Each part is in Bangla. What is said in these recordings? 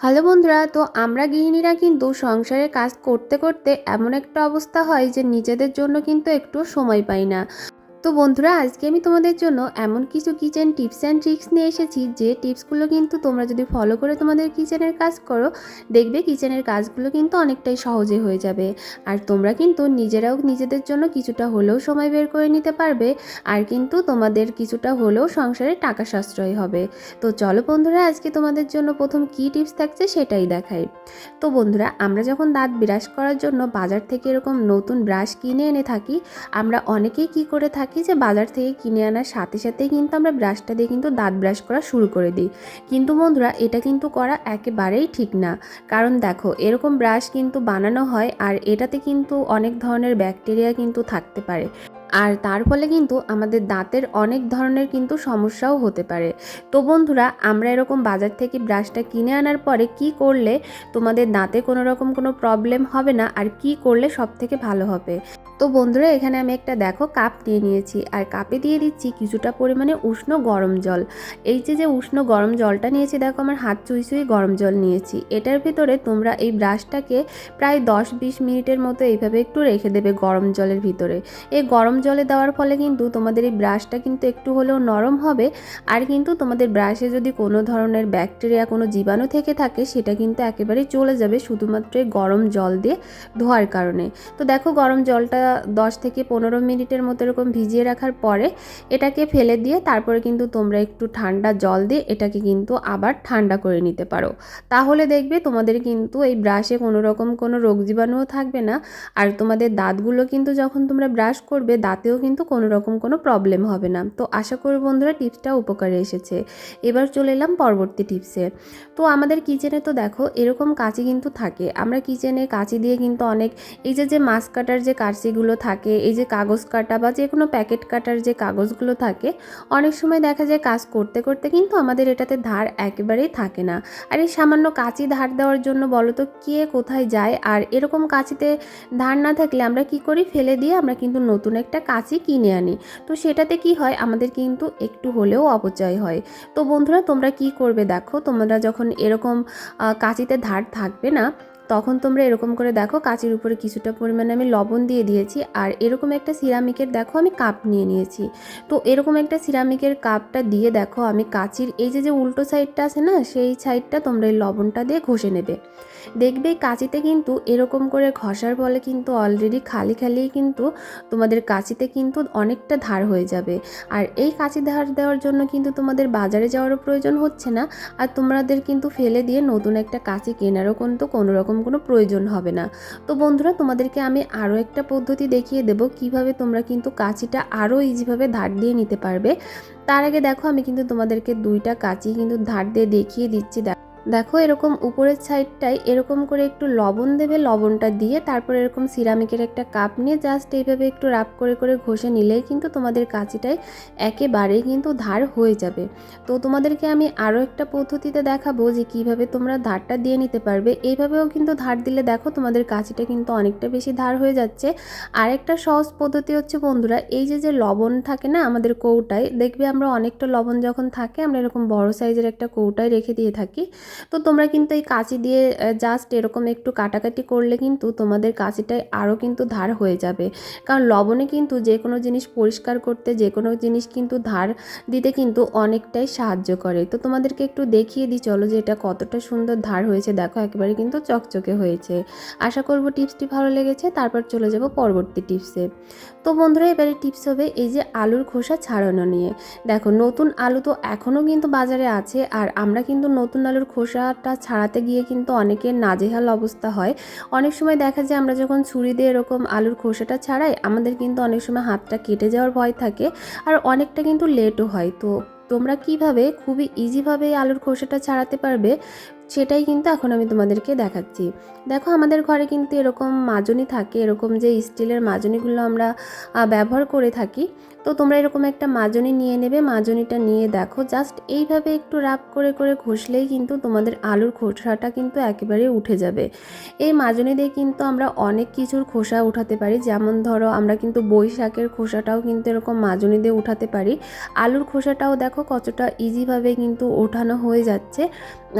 হ্যালো বন্ধুরা, তো আমরা গৃহিণীরা কিন্তু সংসারে কাজ করতে করতে এমন একটা অবস্থা হয় যে নিজেদের জন্য কিন্তু একটু সময় পাই না। তো বন্ধুরা, আজকে আমি তোমাদের জন্য এমন কিছু কিচেন টিপস অ্যান্ড ট্রিক্স নিয়ে এসেছি, যে টিপসগুলো কিন্তু তোমরা যদি ফলো করে তোমাদের কিচেনের কাজ করো, দেখবে কিচেনের কাজগুলো কিন্তু অনেকটাই সহজে হয়ে যাবে। আর তোমরা কিন্তু নিজেরাও নিজেদের জন্য কিছুটা হলেও সময় বের করে নিতে পারবে, আর কিন্তু তোমাদের কিছুটা হলেও সংসারে টাকা সাশ্রয় হবে। তো চলো বন্ধুরা, আজকে তোমাদের জন্য প্রথম কী টিপস থাকছে সেটাই দেখাই। তো বন্ধুরা, আমরা যখন দাঁত ব্রাশ করার জন্য বাজার থেকে এরকম নতুন ব্রাশ কিনে এনে থাকি, আমরা অনেকেই কি করে থাকি যে বাজার থেকে কিনে আনার সাথে সাথেই কিন্তু আমরা ব্রাশটা দিয়ে কিন্তু দাঁত ব্রাশ করা শুরু করে দিই। কিন্তু বন্ধুরা, এটা কিন্তু করা একেবারেই ঠিক না। কারণ দেখো, এরকম ব্রাশ কিন্তু বানানো হয় আর এটাতে কিন্তু অনেক ধরনের ব্যাকটেরিয়া কিন্তু থাকতে পারে। আর তার ফলে কিন্তু আমাদের দাঁতের অনেক ধরনের কিন্তু সমস্যাও হতে পারে। তো বন্ধুরা, আমরা এরকম বাজার থেকে ব্রাশটা কিনে আনার পরে কি করলে তোমাদের দাঁতে কোনো রকম কোনো প্রবলেম হবে না? আর কি করলে সব থেকে ভালো হবে? তো বন্ধুরা, এখানে আমি একটা দেখো কাপ দিয়ে নিয়েছি। আর কাপে দিয়ে দিচ্ছি কিছুটা পরিমাণে উষ্ণ গরম জল। এই যে যে উষ্ণ গরম জলটা নিয়েছি, দেখো আমার হাত চুই চুই গরম জল নিয়েছি। এটার ভিতরে তোমরা এই ব্রাশটাকে প্রায় দশ বিশ মিনিটের মতো এইভাবে একটু রেখে দেবে গরম জলের ভিতরে। এই গরম জলে দেওয়ার ফলে কিন্তু তোমাদের এই ব্রাশটা কিন্তু একটু হলেও নরম হবে। আর কিন্তু তোমাদের ব্রাশে যদি কোনো ধরনের ব্যাকটেরিয়া, কোনো জীবাণু থেকে থাকে, সেটা কিন্তু একেবারেই চলে যাবে শুধুমাত্র গরম জল দিয়ে ধোয়ার কারণে। তো দেখো গরম জলটা দশ থেকে পনেরো মিনিটের মতো এরকম ভিজিয়ে রাখার পরে এটাকে ফেলে দিয়ে তারপরে কিন্তু তোমরা একটু ঠান্ডা জল দিয়ে এটাকে কিন্তু আবার ঠান্ডা করে নিতে পারো। তাহলে দেখবে তোমাদের কিন্তু এই ব্রাশে কোনো রকম কোনো রোগ জীবাণুও থাকবে না। আর তোমাদের দাঁতগুলো কিন্তু যখন তোমরা ব্রাশ করবে, দাঁতেও কিন্তু কোনো রকম কোনো প্রবলেম হবে না। তো আশা করি বন্ধুরা টিপসটা উপকারে এসেছে। এবার চলে এলাম পরবর্তী টিপসে। তো আমাদের কিচেনে তো দেখো এরকম কাঁচি কিন্তু থাকে। আমরা কিচেনে কাঁচি দিয়ে কিন্তু অনেক এই যে যে মাছ কাটার যে কাঁচিগুলো থাকে, এই যে কাগজ কাটা বা যে কোনো প্যাকেট কাটার যে কাগজগুলো থাকে, অনেক সময় দেখা যায় কাজ করতে করতে কিন্তু আমাদের এটাতে ধার একেবারেই থাকে না। আর এই সামান্য কাঁচি ধার দেওয়ার জন্য বলো তো কে কোথায় যায়? আর এরকম কাঁচিতে ধার না থাকলে আমরা কি করি? ফেলে দিয়ে আমরা কিন্তু নতুন একটা কাঁচি কিনে আনি। তো সেটাতে কি হয়? আমাদের কিন্তু একটু হলেও অপচয় হয়। তো বন্ধুরা তোমরা কি করবে দেখো? তোমরা যখন এরকম কাঁচিতে ধার থাকবে না তখন তোমরা এরকম করে দেখো, কাঁচির উপরে কিছুটা পরিমাণে আমি লবণ দিয়ে দিয়েছি। আর এরকম একটা সিরামিকের, দেখো আমি কাপ নিয়ে নিয়েছি। তো এরকম একটা সিরামিকের কাপটা দিয়ে দেখো আমি কাঁচির, এই যে যে উল্টো সাইডটা আছে না, সেই সাইডটা তোমরা এই লবণটা দিয়ে ঘষে নেবে। দেখবে কাঁচিতে কিন্তু এরকম করে ঘষার ফলে কিন্তু অলরেডি খালি খালিই কিন্তু তোমাদের কাঁচিতে কিন্তু অনেকটা ধার হয়ে যাবে। আর এই কাঁচি ধার দেওয়ার জন্য কিন্তু তোমাদের বাজারে যাওয়ারও প্রয়োজন হচ্ছে না, আর তোমাদের কিন্তু ফেলে দিয়ে নতুন একটা কাঁচি কেনারও কিন্তু কোনো রকম কোনো প্রয়োজন হবে না। তো বন্ধুরা, তোমাদেরকে আমি আরও একটা পদ্ধতি দেখিয়ে দেব, কীভাবে তোমরা কিন্তু কাঁচিটা আরও ইজিভাবে ধার দিয়ে নিতে পারবে। তার আগে দেখো, আমি কিন্তু তোমাদেরকে দুইটা কাঁচি কিন্তু ধার দিয়ে দেখিয়ে দিচ্ছি, দেখ- দেখো এরকম উপরের সাইডটায় এরকম করে একটু লবণ দেবে, লবণটা দিয়ে তারপর এরকম সিরামিকের একটা কাপ নিয়ে জাস্ট এইভাবে একটু রাপ করে করে ঘষে নিলেই কিন্তু তোমাদের কাঁচিটায় একেবারেই কিন্তু ধার হয়ে যাবে। তো তোমাদেরকে আমি আরও একটা পদ্ধতিতে দেখাবো যে কীভাবে তোমরা ধারটা দিয়ে নিতে পারবে। এইভাবেও কিন্তু ধার দিলে দেখো তোমাদের কাঁচিটা কিন্তু অনেকটা বেশি ধার হয়ে যাচ্ছে। আরেকটা সহজ পদ্ধতি হচ্ছে বন্ধুরা, এই যে যে লবণ থাকে না আমাদের কৌটায়, দেখবে আমরা অনেকটা লবণ যখন থাকে আমরা এরকম বড় সাইজের একটা কৌটায় রেখে দিয়ে থাকি। তো তোমরা কিন্তু এই কাঁচি দিয়ে জাস্ট এরকম একটু কাটাকাটি করলে কিন্তু তোমাদের কাঁচিটায় আরও কিন্তু ধার হয়ে যাবে। কারণ লবণে কিন্তু যে কোনো জিনিস পরিষ্কার করতে, যে কোনো জিনিস কিন্তু ধার দিতে কিন্তু অনেকটাই সাহায্য করে। তো তোমাদেরকে একটু দেখিয়ে দিই, চলো যে এটা কতটা সুন্দর ধার হয়েছে। দেখো, একেবারে কিন্তু চকচকে হয়েছে। আশা করব টিপসটি ভালো লেগেছে। তারপর চলে যাব পরবর্তী টিপসে। তো বন্ধুরা, এবারে টিপস হবে এই যে আলুর খোসা ছাড়ানো নিয়ে। দেখো, নতুন আলু তো এখনও কিন্তু বাজারে আছে, আর আমরা কিন্তু নতুন আলুর খোসাটা ছাড়াতে গিয়ে কিন্তু অনেকের নাজেহাল অবস্থা হয়। অনেক সময় দেখা যায় আমরা যখন ছুরি দিয়ে এরকম আলুর খোসাটা ছাড়াই, আমাদের কিন্তু অনেক সময় হাতটা কেটে যাওয়ার ভয় থাকে আর অনেকটা কিন্তু লেটও হয়। তো তোমরা কীভাবে খুবই ইজিভাবে আলুর খোসাটা ছাড়াতে পারবে? সেটাই কিন্তু এখন আমি তোমাদেরকে দেখাচ্ছি। দেখো, আমাদের ঘরে কিন্তু এরকম মাজনি থাকে, এরকম যে স্টিলের মাজনিগুলো আমরা ব্যবহার করে থাকি। তো তোমরা এরকম একটা মাজনি নিয়ে নেবে, মাজনিটা নিয়ে দেখো। জাস্ট এইভাবে একটু রাপ করে করে ঘষলেই কিন্তু তোমাদের আলুর খোসাটা কিন্তু একেবারে উঠে যাবে। এই মাজনি দিয়ে কিন্তু আমরা অনেক কিছুর খোসা উঠাতে পারি। যেমন ধরো, আমরা কিন্তু বৈশাখের খোসাটাও কিন্তু এরকম মাজনি দিয়ে উঠাতে পারি। আলুর খোসাটাও দেখো কতটা ইজিভাবে কিন্তু ওঠানো হয়ে যাচ্ছে।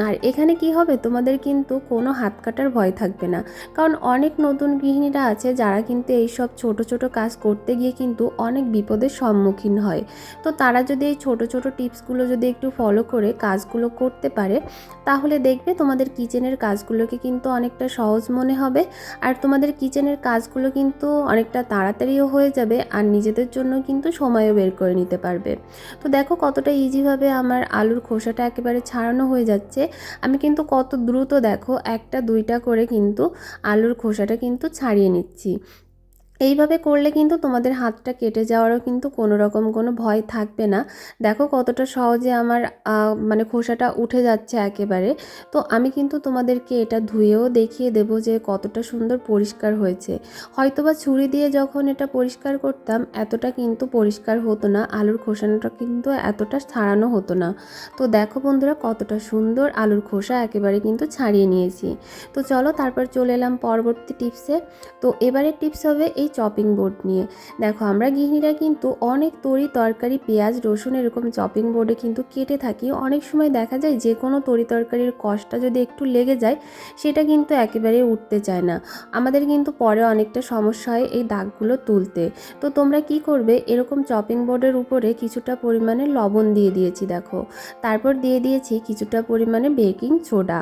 আর এখানে কি হবে? তোমাদের কিন্তু কোনো হাত কাটার ভয় থাকবে না। কারণ অনেক নতুন গৃহিণীরা আছে, যারা কিন্তু এই সব ছোট ছোট কাজ করতে গিয়ে কিন্তু অনেক বিপদের সম্মুখীন হয়। তো তারা যদি এই ছোট ছোট টিপসগুলো যদি একটু ফলো করে কাজগুলো করতে পারে, তাহলে দেখবে তোমাদের কিচেনের কাজগুলোকে কিন্তু অনেকটা সহজ মনে হবে। আর তোমাদের কিচেনের কাজগুলো কিন্তু অনেকটা তাড়াতাড়িও হয়ে যাবে আর নিজেদের জন্য কিন্তু সময়ও বের করে নিতে পারবে। তো দেখো কতটা ইজিভাবে আমার আলুর খোসাটা একেবারে ছাড়ানো হয়ে যাচ্ছে। আমি কিন্তু কত দ্রুত দেখো একটা দুইটা করে কিন্তু আলুর খোসাটা কিন্তু ছাড়িয়ে নিচ্ছি। এইভাবে করলে কিন্তু তোমাদের হাতটা কেটে যাওয়ারও কিন্তু কোনো রকম কোনো ভয় থাকবে না। দেখো কতটা সহজে আমার মানে খোসাটা উঠে যাচ্ছে একেবারে। তো আমি কিন্তু তোমাদেরকে এটা ধুয়েও দেখিয়ে দেবো যে কতটা সুন্দর পরিষ্কার হয়েছে। হয়তোবা ছুরি দিয়ে যখন এটা পরিষ্কার করতাম, এতটা কিন্তু পরিষ্কার হতো না, আলুর খোসাটা কিন্তু এতটা ছাড়ানো হতো না। তো দেখো বন্ধুরা কতটা সুন্দর আলুর খোসা একেবারে কিন্তু ছাড়িয়ে নিয়েছি। তো চলো তারপর চলে এলাম পরবর্তী টিপসে। তো এবারে টিপস হবে এই চপিং বোর্ড নিয়ে। দেখো, আমরা গৃহিণীরা কিন্তু অনেক তরি, তরকারি, পেঁয়াজ, রসুন এরকম চপিং বোর্ডে কিন্তু কেটে থাকি। অনেক সময় দেখা যায় যে কোনো তরি তরকারির কষটা যদি একটু লেগে যায়, সেটা কিন্তু একেবারে উঠতে চায় না। আমাদের কিন্তু পরে অনেকটা সমস্যা হয় এই দাগগুলো তুলতে। তো তোমরা কি করবে? এরকম চপিং বোর্ডের উপরে কিছুটা পরিমাণে লবণ দিয়ে দিয়েছি, দেখো। তারপর দিয়ে দিয়েছি কিছুটা পরিমাণে বেকিং সোডা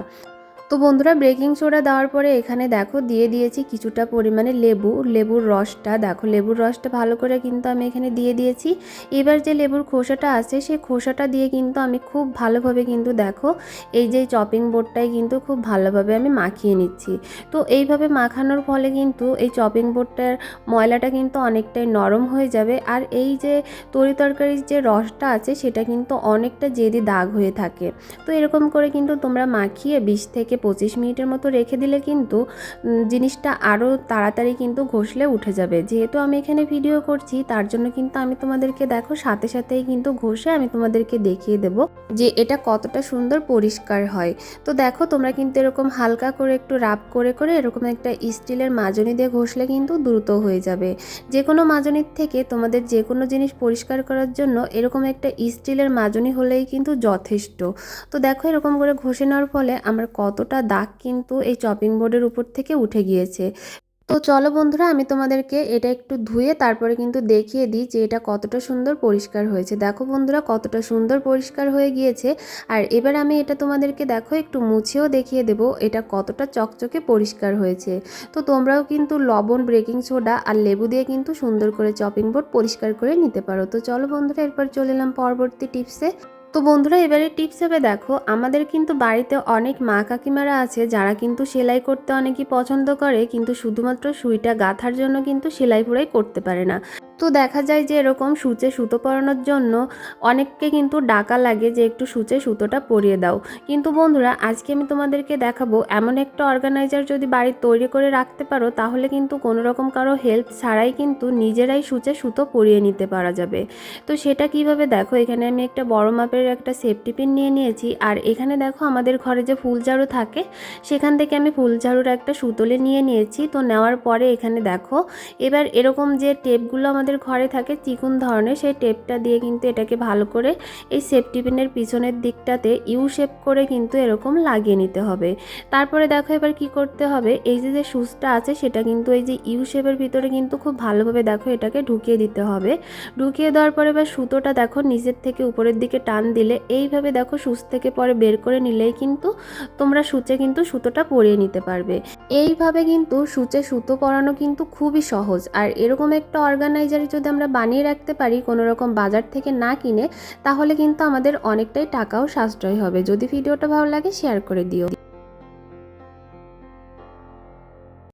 তো বন্ধুরা বেকিং সোডা দেওয়ার পরে এখানে দেখো দিয়ে দিয়েছি কিছুটা পরিমাণে লেবু, লেবুর রসটা। দেখো লেবুর রসটা ভালো করে কিন্তু আমি এখানে দিয়ে দিয়েছি। এবার যে লেবুর খোসাটা আছে সেই খোসাটা দিয়ে কিন্তু আমি খুব ভালোভাবে কিন্তু দেখো এই যে চপিং বোর্ডটাই কিন্তু খুব ভালোভাবে আমি মাখিয়ে নিচ্ছি। তো এইভাবে মাখানোর ফলে কিন্তু এই চপিং বোর্ডটার ময়লাটা কিন্তু অনেকটাই নরম হয়ে যাবে। আর এই যে তরি তরকারির যে রসটা আছে, সেটা কিন্তু অনেকটা জেদি দাগ হয়ে থাকে। তো এরকম করে কিন্তু তোমরা মাখিয়ে বিশ থেকে পঁচিশ মিনিটের মতো রেখে দিলে কিন্তু জিনিসটা আরও তাড়াতাড়ি কিন্তু ঘষলে উঠে যাবে। যেহেতু আমি এখানে ভিডিও করছি, তার জন্য কিন্তু আমি তোমাদেরকে দেখো, সাথে সাথেই কিন্তু ঘষে আমি তোমাদেরকে দেখিয়ে দেব যে এটা কতটা সুন্দর পরিষ্কার হয়। তো দেখো, তোমরা কিন্তু এরকম হালকা করে একটু রাব করে করে এরকম একটা স্টিলের মাজনি দিয়ে ঘষলে কিন্তু দ্রুত হয়ে যাবে। যে কোনো মাজনির থেকে তোমাদের যে কোনো জিনিস পরিষ্কার করার জন্য এরকম একটা স্টিলের মাজনি হলেই কিন্তু যথেষ্ট। তো দেখো, এরকম করে ঘষে নেওয়ার ফলে আমার কতটা দাগ কিন্তু এই চপিং বোর্ডের উপর থেকে উঠে গিয়েছে। তো চলো বন্ধুরা, আমি তোমাদেরকে এটা একটু ধুয়ে তারপরে কিন্তু দেখিয়ে দিই যে এটা কতটা সুন্দর পরিষ্কার হয়েছে। দেখো বন্ধুরা, কতটা সুন্দর পরিষ্কার হয়ে গিয়েছে। আর এবার আমি এটা তোমাদেরকে দেখো, একটু মুছেও দেখিয়ে দেবো এটা কতটা চকচকে পরিষ্কার হয়েছে। তো তোমরাও কিন্তু লবণ ব্রেকিং সোডা আর লেবু দিয়ে কিন্তু সুন্দর করে চপিং বোর্ড পরিষ্কার করে নিতে পারো। তো চলো বন্ধুরা, এরপর চলে এলাম পরবর্তী টিপসে তো বন্ধুরা, এবারে টিপস হবে দেখো, আমাদের কিন্তু বাড়িতে অনেক মা কাকিমারা আছে যারা কিন্তু সেলাই করতে অনেকেই পছন্দ করে, কিন্তু শুধুমাত্র সুইটা গাঁথার জন্য কিন্তু সেলাই পুরাই করতে পারে না। তো দেখা যায় যে এরকম সূচে সুতো পরানোর জন্য অনেককে কিন্তু ডাকা লাগে যে একটু সূচে সুতোটা পরিয়ে দাও। কিন্তু বন্ধুরা, আজকে আমি তোমাদেরকে দেখাবো এমন একটা অর্গানাইজার যদি বাড়ি তৈরি করে রাখতে পারো, তাহলে কিন্তু কোনো রকম কারও হেল্প ছাড়াই কিন্তু নিজেরাই সূচে সুতো পরিয়ে নিতে পারা যাবে। তো সেটা কীভাবে দেখো? এখানে আমি একটা বড় মাপের একটা সেফটি পিন নিয়ে নিয়েছি। আর এখানে দেখো আমাদের ঘরে যে ফুল ঝাড়ু থাকে, সেখান থেকে আমি ফুল ঝাড়ুর একটা সুতলে নিয়ে নিয়েছি। তো নেওয়ার পরে এখানে দেখো, এবার এরকম যে টেপগুলো আমাদের ঘরে থাকে চিকুন ধরনের, সেই টেপটা দিয়ে কিন্তু এটাকে ভালো করে এই সেফটি পিনের পিছনের দিকটাতে ইউ শেপ করে কিন্তু এরকম লাগিয়ে নিতে হবে। তারপরে দেখো এবার কি করতে হবে, এই যে যে সুচটা আছে সেটা কিন্তু এই যে ইউ শেপের ভিতরে কিন্তু খুব ভালোভাবে দেখো এটাকে ঢুকিয়ে দিতে হবে। ঢুকিয়ে দেওয়ার পরে এবার সুতোটা দেখো নিচের থেকে উপরের দিকে টান দিলে, এইভাবে দেখো সুচ থেকে পরে বের করে নিলেই কিন্তু তোমরা সূচে কিন্তু সুতোটা পরিয়ে নিতে পারবে। এইভাবে কিন্তু সূচে সুতো পরানো কিন্তু খুবই সহজ। আর এরকম একটা অর্গানাইজার যদি আমরা বানিয়ে রাখতে পারি কোনো রকম বাজার থেকে না কিনে, তাহলে কিন্তু আমাদের অনেকটাই টাকাও সাশ্রয় হবে। যদি ভিডিওটা ভালো লাগে শেয়ার করে দিও।